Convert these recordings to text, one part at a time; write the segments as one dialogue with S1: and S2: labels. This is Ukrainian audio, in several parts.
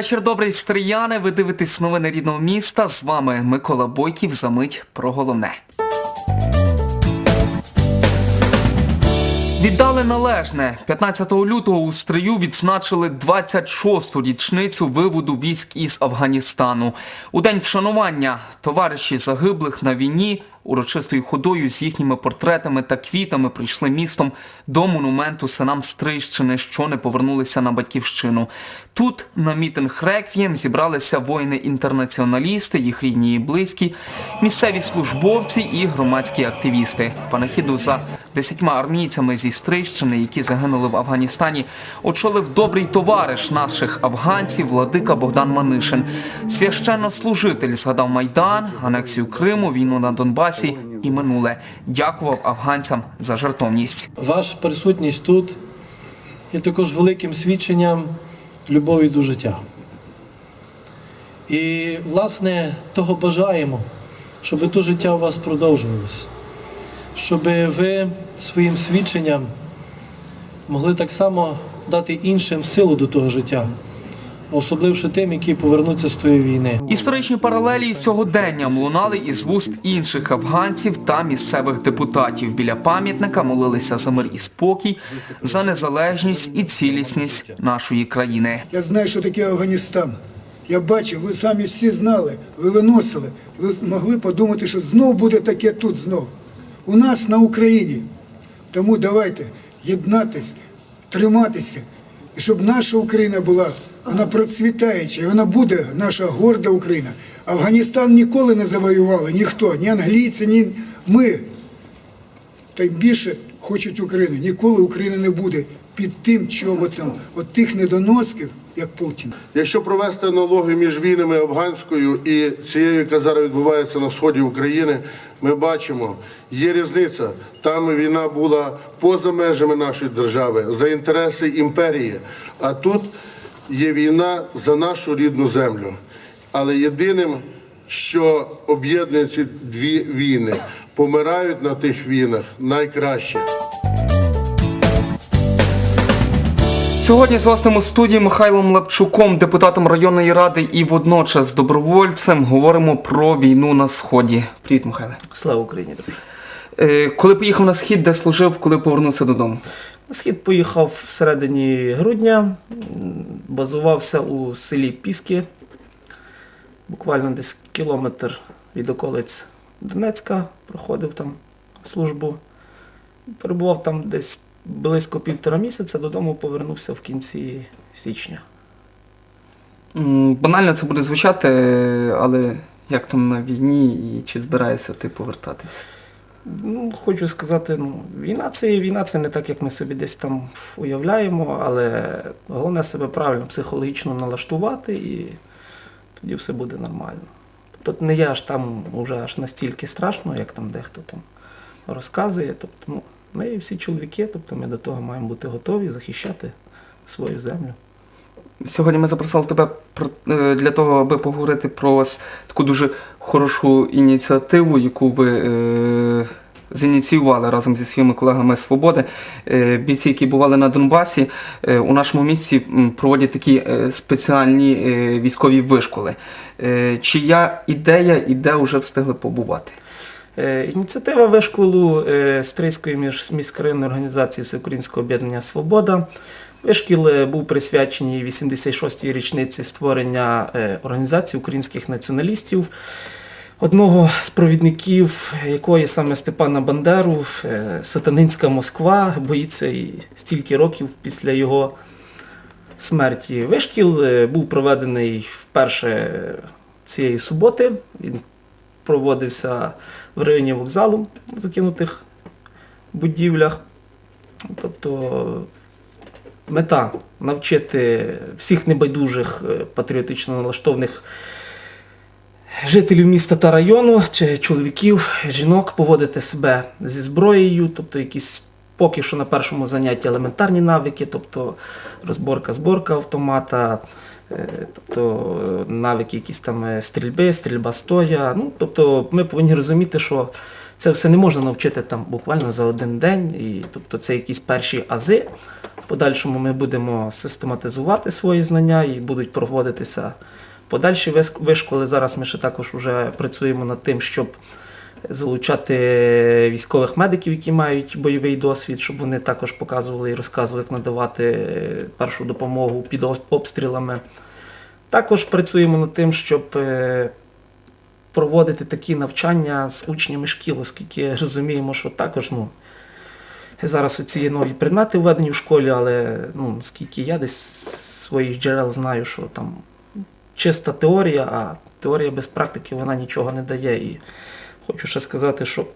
S1: Вечір добрий, стріяни. Ви дивитесь новини рідного міста. З вами Микола Бойків. За мить про головне. Віддали належне 15 лютого у Стрию відзначили 26-ту річницю виводу військ із Афганістану. У день вшанування товариші загиблих на війні урочистою ходою з їхніми портретами та квітами прийшли містом до монументу синам Стрийщини, що не повернулися на батьківщину. Тут на мітинг реквієм зібралися воїни-інтернаціоналісти, їх рідні і близькі, місцеві службовці і громадські активісти. Панахіду за десятьма армійцями зі Стрийщини, які загинули в Афганістані, очолив добрий товариш наших афганців Владика Богдан Манишин. Священнослужитель згадав Майдан, анексію Криму, війну на Донбасі і минуле. Дякував афганцям за жертовність.
S2: Ваша присутність тут є також великим свідченням любові до життя. І, власне, того бажаємо, щоб то життя у вас продовжувалось, щоб ви своїм свідченням могли так само дати іншим силу до того життя, особливо тим, які повернуться з тої війни.
S1: Історичні паралелі із сьогоденням лунали із вуст інших афганців та місцевих депутатів. Біля пам'ятника молилися за мир і спокій, за незалежність і цілісність нашої країни.
S3: Я знаю, що таке Афганістан. Я бачив, ви самі всі знали, ви виносили. Ви могли подумати, що знов буде таке тут знов. У нас на Україні. Тому давайте єднатись, триматися, щоб наша Україна була, вона процвітаюча, і вона буде наша горда Україна. Афганістан ніколи не завоювали ніхто, ні англійці, ні ми. Та й більше хочуть України. Ніколи України не буде під тим чоботом от тих недоносків, як Путін.
S4: Якщо провести аналогію між війнами афганською і цією, яка зараз відбувається на сході України, ми бачимо, є різниця. Там війна була поза межами нашої держави за інтереси імперії. А тут є війна за нашу рідну землю. Але єдиним, що об'єднує ці дві війни, помирають на тих війнах найкраще.
S1: Сьогодні з у студії Михайлом Лапчуком, депутатом районної ради і водночас добровольцем, говоримо про війну на сході. Привіт, Михайле.
S5: Слава Україні, друже.
S1: Е, Коли поїхав на схід, де служив, коли повернувся додому?
S5: На схід поїхав всередині грудня, базувався у селі Піски, буквально десь кілометр від околиць Донецька, проходив там службу. Перебував там десь близько півтора місяця, додому повернувся в кінці січня.
S1: Банально це буде звучати, але як там на війні і чи збираєшся ти повертатись?
S5: Ну, хочу сказати, ну, війна це війна, це не так, як ми собі десь там уявляємо, але головне себе правильно психологічно налаштувати і тоді все буде нормально. Тобто не є аж там уже аж настільки страшно, як там дехто там розказує. Тобто, ну, ми всі чоловіки, тобто ми до того маємо бути готові захищати свою землю.
S1: Сьогодні ми запросили тебе е, для того, аби поговорити про таку дуже хорошу ініціативу, яку ви е, зініціювали разом зі своїми колегами Свободи. Е, бійці, які бували на Донбасі, е, у нашому місті проводять такі е, спеціальні е, військові вишколи. Е, чия ідея і де вже встигли побувати?
S5: Е, Ініціатива вишколу е, Стрийської міськрайонної організації Всеукраїнського об'єднання Свобода. Вишкіл е, був присвячений 86-й річниці створення організації українських націоналістів. Одного з провідників якої саме Степана Бандеру, сатанинська Москва, боїться і стільки років після його смерті. Вишкіл був проведений вперше цієї суботи. Він проводився в районі вокзалу в закинутих будівлях. Тобто мета навчити всіх небайдужих е, патріотично налаштованих жителів міста та району, чи чоловіків, жінок поводити себе зі зброєю, тобто якісь поки що на першому занятті елементарні навики, тобто розборка, зборка автомата, тобто е, навики якісь там е, стрільби, стрільба стоя. Ну, тобто ми повинні розуміти, що це все не можна навчити там буквально за один день, і тобто це якісь перші ази. В подальшому ми будемо систематизувати свої знання і будуть проводитися подальші вишколи. Зараз ми ще також вже працюємо над тим, щоб залучати військових медиків, які мають бойовий досвід, щоб вони також показували і розказували, як надавати е, першу допомогу під обстрілами. Також працюємо над тим, щоб е, проводити такі навчання з учнями шкіл, оскільки розуміємо, що також ну, зараз ці нові предмети введені в школі, але ну, скільки я десь своїх джерел знаю, що там чиста теорія, а теорія без практики вона нічого не дає. І хочу ще сказати, що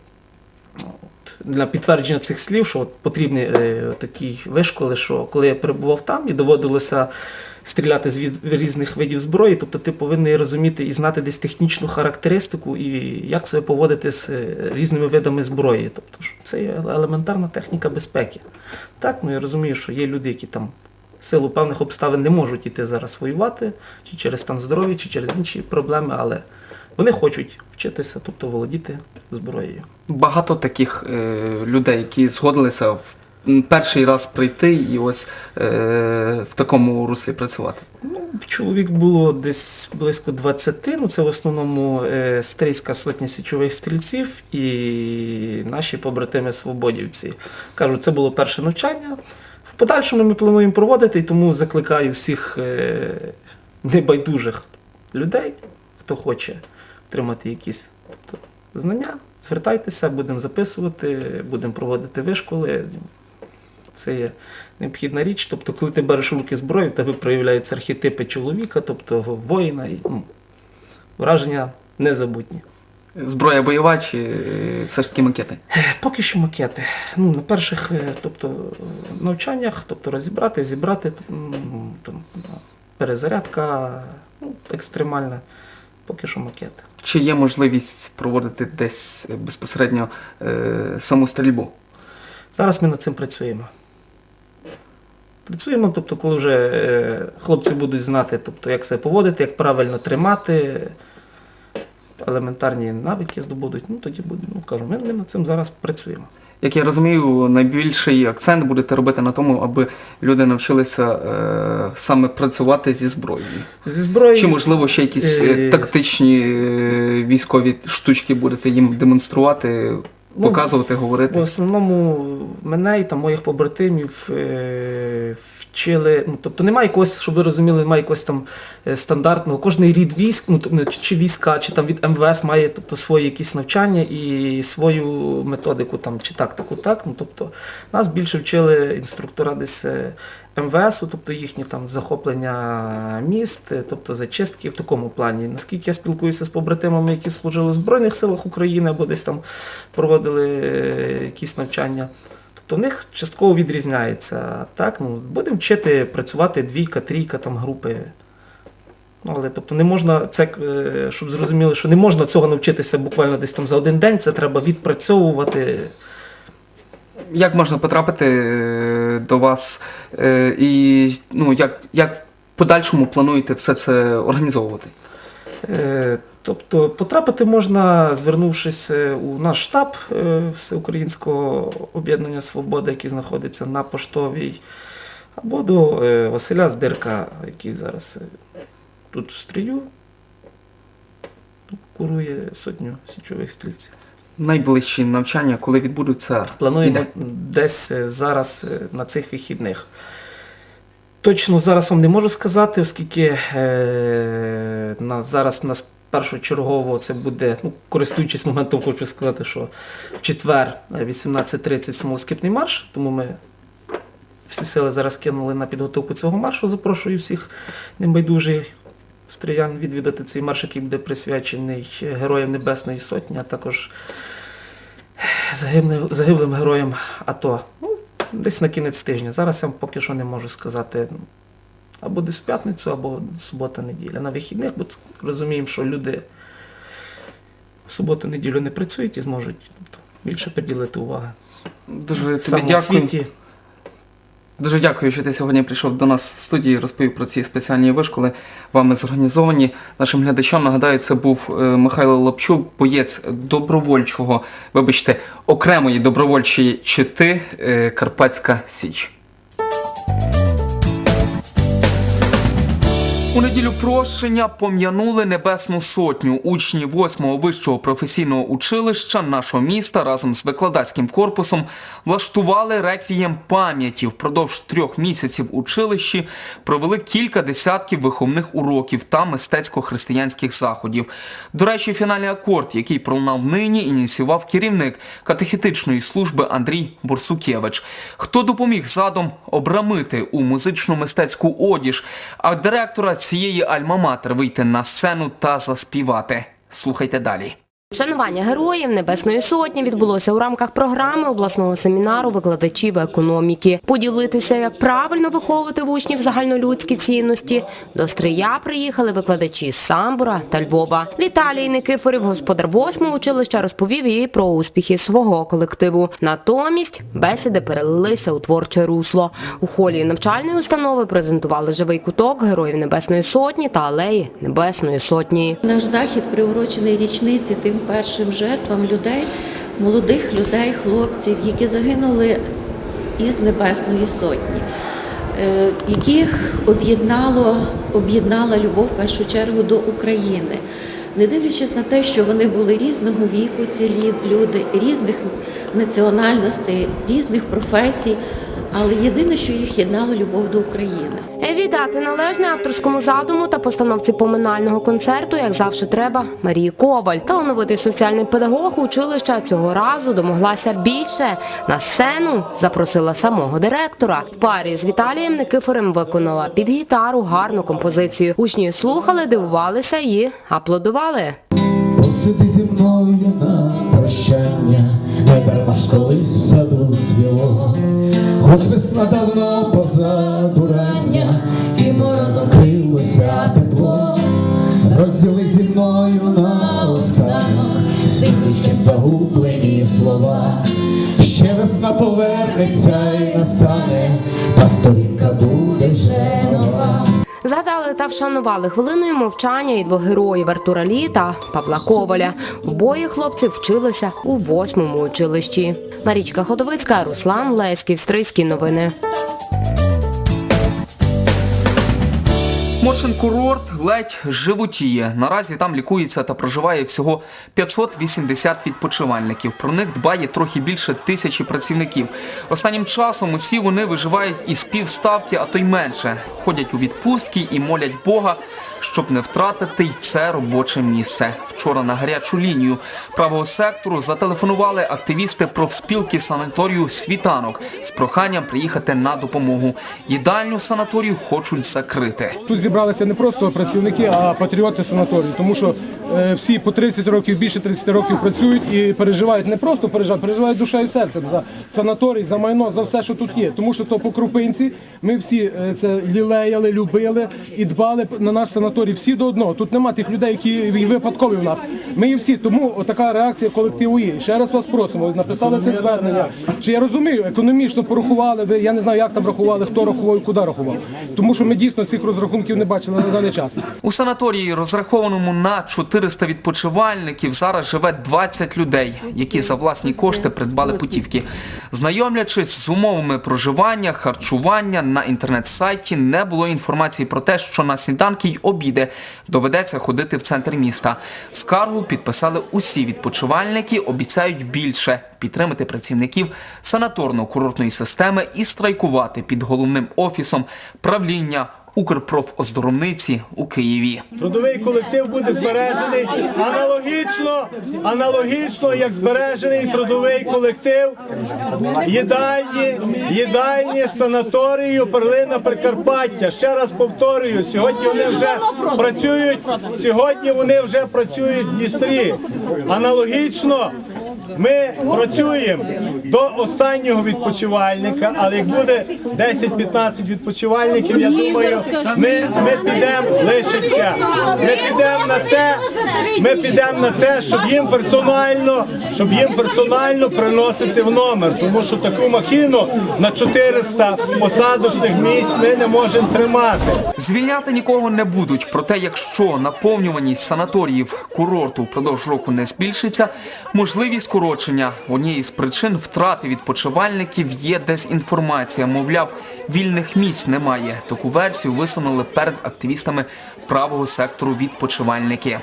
S5: для підтвердження цих слів, що от потрібні е, такі вишколи, що коли я перебував там і доводилося стріляти з від, різних видів зброї, тобто ти повинен розуміти і знати десь технічну характеристику і як себе поводити з е, різними видами зброї. Тобто це є елементарна техніка безпеки. Так, ну я розумію, що є люди, які там в силу певних обставин не можуть іти зараз воювати, чи через стан здоров'я, чи через інші проблеми, але вони хочуть вчитися, тобто володіти зброєю.
S1: Багато таких е, людей, які згодилися в перший раз прийти і ось е, в такому руслі працювати.
S5: Ну, чоловік було десь близько 20, ну це в основному е, стрийська сотня січових стрільців і наші побратими свободівці. Кажу, це було перше навчання. В подальшому ми плануємо проводити, і тому закликаю всіх е, небайдужих людей, хто хоче отримати якісь тобто, знання, звертайтеся, будемо записувати, будемо проводити вишколи. Це є необхідна річ. Тобто, коли ти береш в руки зброю, в тебе проявляються архетипи чоловіка, тобто воїна, і ну, враження незабутні.
S1: Зброя бойова чи е, все ж таки макети?
S5: Поки що макети. Ну, на перших е, тобто, навчаннях, тобто розібрати, зібрати, там, перезарядка ну, екстремальна. Поки що макети.
S1: Чи є можливість проводити десь е, безпосередньо е, саму стрільбу?
S5: Зараз ми над цим працюємо. Працюємо, тобто, коли вже е, хлопці будуть знати, тобто, як себе поводити, як правильно тримати, елементарні навики здобудуть, ну тоді будемо, ну кажу, ми, ми над цим зараз працюємо.
S1: Як я розумію, найбільший акцент будете робити на тому, аби люди навчилися е, саме працювати зі зброєю.
S5: Зі зброєю.
S1: Чи можливо ще якісь е,
S5: Е,
S1: тактичні е, військові штучки будете їм демонструвати,
S5: Ну,
S1: показувати,
S5: В
S1: говорити?
S5: основному мене і там моїх побратимів е, вчили. Ну, тобто немає якогось, щоб ви розуміли, немає якогось там е, стандартного. Кожний рід військ, ну, тобто, чи, війська, чи там від МВС має тобто, свої якісь навчання і свою методику, там, чи тактику, так. Ну, тобто, нас більше вчили інструктора десь е, МВС, тобто їхні там захоплення міст, е, тобто зачистки в такому плані. Наскільки я спілкуюся з побратимами, які служили в Збройних силах України або десь там проводили якісь навчання. Тобто в них частково відрізняється. Так, ну, будемо вчити працювати двійка, трійка там групи. Але тобто не можна, це, е, щоб зрозуміли, що не можна цього навчитися буквально десь там за один день, це треба відпрацьовувати.
S1: Як можна потрапити е, до вас е, і ну, як, як в подальшому плануєте все це організовувати?
S5: Тобто потрапити можна, звернувшись е, у наш штаб е, Всеукраїнського об'єднання Свобода, який знаходиться на поштовій, або до е, Василя Здирка, який зараз тут в стрію, курує сотню січових стрільців.
S1: Найближчі навчання, коли відбудуться?
S5: Плануємо
S1: Іде.
S5: десь зараз на цих вихідних. Точно зараз вам не можу сказати, оскільки е, на, зараз у нас першочергово це буде, ну, користуючись моментом, хочу сказати, що в четвер е, 18.30 смолоскипний марш, тому ми всі сили зараз кинули на підготовку цього маршу. Запрошую всіх небайдужих стріян відвідати цей марш, який буде присвячений Героям Небесної Сотні, а також загиблим, загиблим героям АТО. Ну, десь на кінець тижня. Зараз я поки що не можу сказати. Або десь в п'ятницю, або субота-неділя. На вихідних, бо розуміємо, що люди в суботу-неділю не працюють і зможуть тобто, більше приділити уваги.
S1: Дуже тобі дякую. Дуже дякую, що ти сьогодні прийшов до нас в студію і розповів про ці спеціальні вишколи, вами зорганізовані. Нашим глядачам нагадаю, це був е, Михайло Лапчук, боєць добровольчого, вибачте, окремої добровольчої чити е, Карпатська Січ. У неділю прощення пом'янули Небесну Сотню. Учні 8-го вищого професійного училища нашого міста разом з викладацьким корпусом влаштували реквієм пам'яті. Впродовж трьох місяців училищі провели кілька десятків виховних уроків та мистецько-християнських заходів. До речі, фінальний акорд, який пролунав нині, ініціював керівник катехетичної служби Андрій Бурсукевич. Хто допоміг задом обрамити у музично-мистецьку одіж, а директора цієї альма-матер вийти на сцену та заспівати. Слухайте далі.
S6: Вшанування героїв Небесної Сотні відбулося у рамках програми обласного семінару викладачів економіки. Поділитися, як правильно виховувати в учнів загальнолюдські цінності. До Стрия приїхали викладачі з Самбура та Львова. Віталій Никифорів, господар восьмого училища, розповів їй про успіхи свого колективу. Натомість бесіди перелилися у творче русло. У холі навчальної установи презентували живий куток героїв Небесної Сотні та алеї Небесної Сотні.
S7: Наш захід приурочений річниці тим першим жертвам людей, молодих людей, хлопців, які загинули із Небесної Сотні, е, яких об'єднало, об'єднала любов в першу чергу до України. Не дивлячись на те, що вони були різного віку, ці люди, різних національностей, різних професій, але єдине, що їх єднало любов до України.
S6: Віддати належне авторському задуму та постановці поминального концерту, як завжди треба, Марії Коваль. Талановитий соціальний педагог училища цього разу домоглася більше. На сцену запросила самого директора. В парі з Віталієм Никифорем виконала під гітару гарну композицію. Учні слухали, дивувалися і аплодували.
S8: Посиди зі мною на прощання, не дарма ж колись саду звіло, хоч весна давно позаду рання, і морозом крилося тепло, розділи зі мною на останок, світлищем загублені слова, ще весна повернеться і настане, Та
S6: вшанували хвилиною мовчання і двох героїв Артура Лі та Павла Коваля. Обоє хлопці вчилися у восьмому училищі. Марічка Ходовицька, Руслан Леськів, Стрийські новини.
S1: Моршин курорт ледь животіє. Наразі там лікується та проживає всього 580 відпочивальників. Про них дбає трохи більше тисячі працівників. Останнім часом усі вони виживають із півставки, а то й менше. Ходять у відпустки і молять Бога, щоб не втратити й це робоче місце. Вчора на гарячу лінію правого сектору зателефонували активісти профспілки санаторію Світанок з проханням приїхати на допомогу. Їдальню санаторію хочуть закрити.
S9: Тут зібралися не просто працівники, а патріоти санаторію, тому що е, всі по 30 років, більше 30 років працюють і переживають не просто переживають, переживають душею і серцем за санаторій, за майно, за все, що тут є. Тому що то по крупинці ми всі е, це лілеяли, любили і дбали на наш санаторій. Всі до одного. Тут нема тих людей, які випадкові в нас. Ми є всі. Тому така реакція колективу є. Ще раз вас просимо. Написали це звернення. Чи я розумію, економічно порахували ви? Я не знаю, як там рахували, хто рахував куди рахував. Тому що ми дійсно цих розрахунків не бачили на даний час.
S1: У санаторії, розрахованому на 400 відпочивальників, зараз живе 20 людей, які за власні кошти придбали путівки. Знайомлячись з умовами проживання, харчування на інтернет-сайті, не було інформації про те, що на сніданки й обіди доведеться ходити в центр міста. Скаргу підписали усі відпочивальники, обіцяють більше підтримати працівників санаторно-курортної системи і страйкувати під головним офісом правління Укрпрофоздоровниці у Києві.
S10: Трудовий колектив буде збережений аналогічно, аналогічно як збережений трудовий колектив їдальні, їдальні санаторію Перлина Прикарпаття. Ще раз повторюю, сьогодні вони вже працюють. Сьогодні вони вже працюють в Дністрі. Аналогічно. Ми працюємо до останнього відпочивальника, але як буде 10-15 відпочивальників, я думаю, ми, ми підемо лишиться. Ми підемо на це. Ми підемо на це, щоб їм персонально, щоб їм персонально приносити в номер, тому що таку махіну на 400 посадочних місць ми не можемо тримати.
S1: Звільняти нікого не будуть. Проте, якщо наповнюваність санаторіїв курорту впродовж року не збільшиться, можливість скорочення. Однією з причин втрати відпочивальників є дезінформація. Мовляв, вільних місць немає. Таку версію висунули перед активістами правого сектору відпочивальники.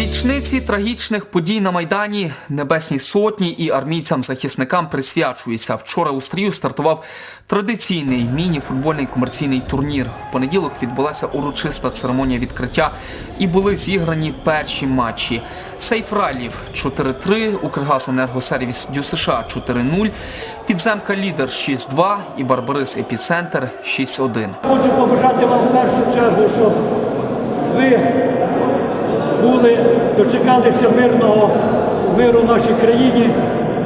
S1: Річниці трагічних подій на Майдані Небесній Сотні і армійцям-захисникам присвячуються. Вчора у стрію стартував традиційний міні-футбольний комерційний турнір. В понеділок відбулася урочиста церемонія відкриття і були зіграні перші матчі. Сейф Ралів 4-3, Укргазенергосервіс Дю США 4-0, Підземка Лідер 6-2 і Барбарис Епіцентр 6-1.
S11: Хочу побажати вам в першу чергу, щоб ви були, дочекалися мирного миру в нашій країні,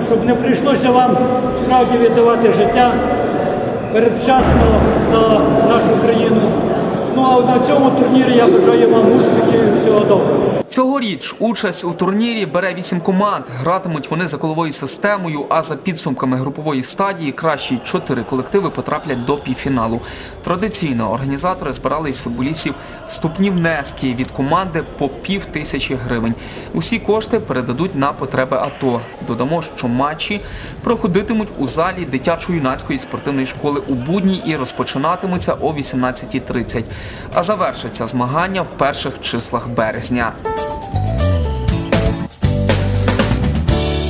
S11: щоб не прийшлося вам справді віддавати життя передчасно за нашу країну. На цьому турнірі я бажаю вам успіхів всього доброго.
S1: Цьогоріч участь у турнірі бере вісім команд. Гратимуть вони за коловою системою. А за підсумками групової стадії кращі чотири колективи потраплять до півфіналу. Традиційно організатори збирали із футболістів вступні внески від команди по пів тисячі гривень. Усі кошти передадуть на потреби АТО. Додамо, що матчі проходитимуть у залі дитячо-юнацької спортивної школи у будні і розпочинатимуться о 18.30. А завершаться змагання в перших числах березня.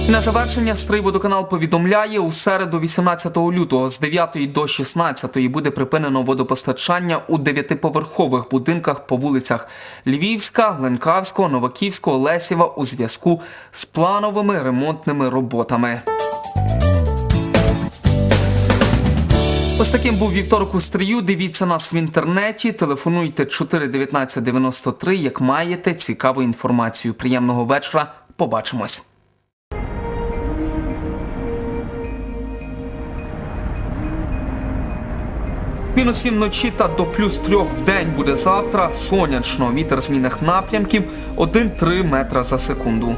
S1: На завершення Стрийводоканал повідомляє, у середу 18 лютого з 9 до 16 буде припинено водопостачання у дев'ятиповерхових будинках по вулицях Львівська, Ленкавського, Новаківського, Лесєва у зв'язку з плановими ремонтними роботами. Ось таким був вівторок у стрію. Дивіться нас в інтернеті. Телефонуйте 41993, як маєте цікаву інформацію. Приємного вечора. Побачимось. Мінус 7 вночі та до плюс 3 в день буде завтра. Сонячно. Вітер змінних напрямків 1-3 метра за секунду.